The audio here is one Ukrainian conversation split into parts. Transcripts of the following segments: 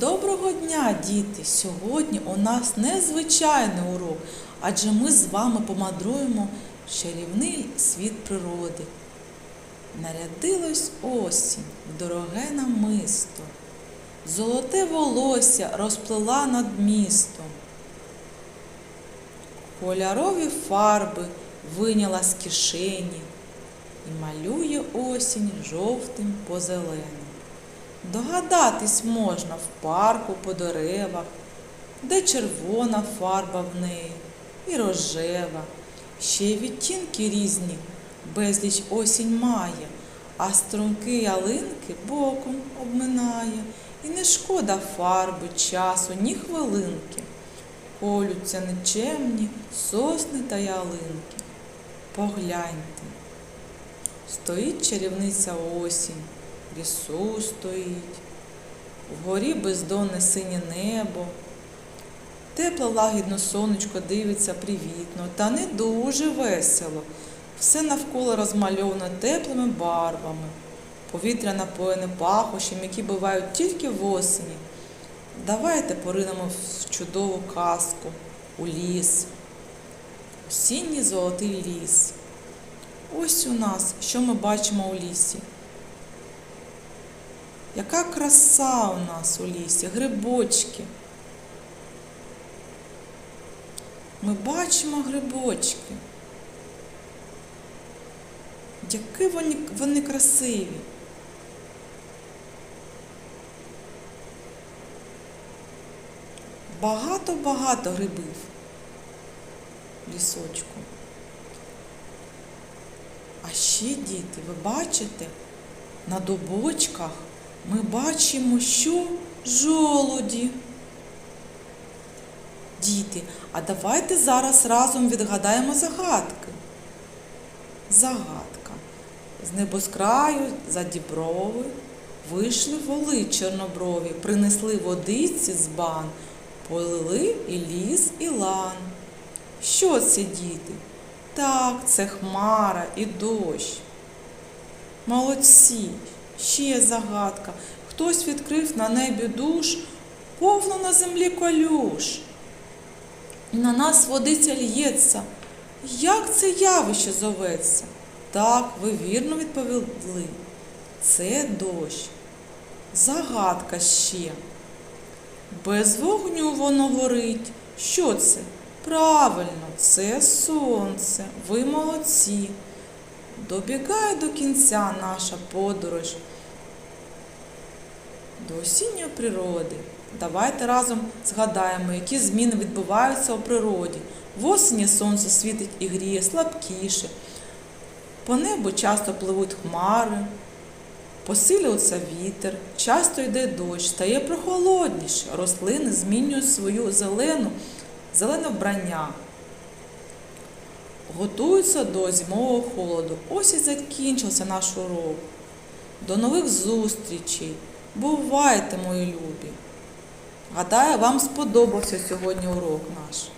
Доброго дня, діти! Сьогодні у нас незвичайний урок, адже ми з вами помандруємо в чарівний світ природи. Нарядилась осінь дороге намисто, золоте волосся розплила над містом. Кольорові фарби виняла з кишені і малює осінь жовтим по зеленим. Догадатись можна в парку по деревах, де червона фарба в неї і рожева, ще й відтінки різні, безліч осінь має, а струнки ялинки боком обминає, і не шкода фарби, часу, ні хвилинки. Колються нечемні сосни та ялинки. Погляньте, стоїть чарівниця осінь в лісу стоїть, вгорі бездонне синє небо, тепле лагідно сонечко дивиться привітно, та не дуже весело. Все навколо розмальовано теплими барвами, повітря напоєне пахощем, які бувають тільки в осені. Давайте поринемо в чудову казку у ліс, осінній золотий ліс. Ось у нас, що ми бачимо у лісі. Яка краса у нас у лісі, грибочки. Ми бачимо грибочки. Які вони, вони красиві. Багато-багато грибів в лісочку. А ще, діти, ви бачите, на дубочках ми бачимо, що жолуді. Діти, а давайте зараз разом відгадаємо загадки. Загадка. З небоскраю за діброви вийшли воли чорноброві, принесли водиці з бан, полили і ліс, і лан. Що це, діти? Так, це хмара і дощ. Молодці, ще загадка. Хтось відкрив на небі душ, повно на землі колюш. На нас водиця лється. Як це явище зоветься? Так, ви вірно відповіли. Це дощ. Загадка ще. Без вогню воно горить. Що це? Правильно, це сонце. Ви молодці. Добігає до кінця наша подорож до осінньої природи. Давайте разом згадаємо, які зміни відбуваються у природі. В осені сонце світить і гріє слабкіше. По небу часто пливуть хмари, посилюється вітер, часто йде дощ, стає прохолодніше, рослини змінюють свою зелену, зелене вбрання. Готуються до зимового холоду. Ось і закінчився наш урок. До нових зустрічей. Бувайте, мої любі! Гадаю, вам сподобався сьогодні урок наш.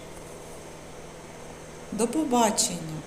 До побачення!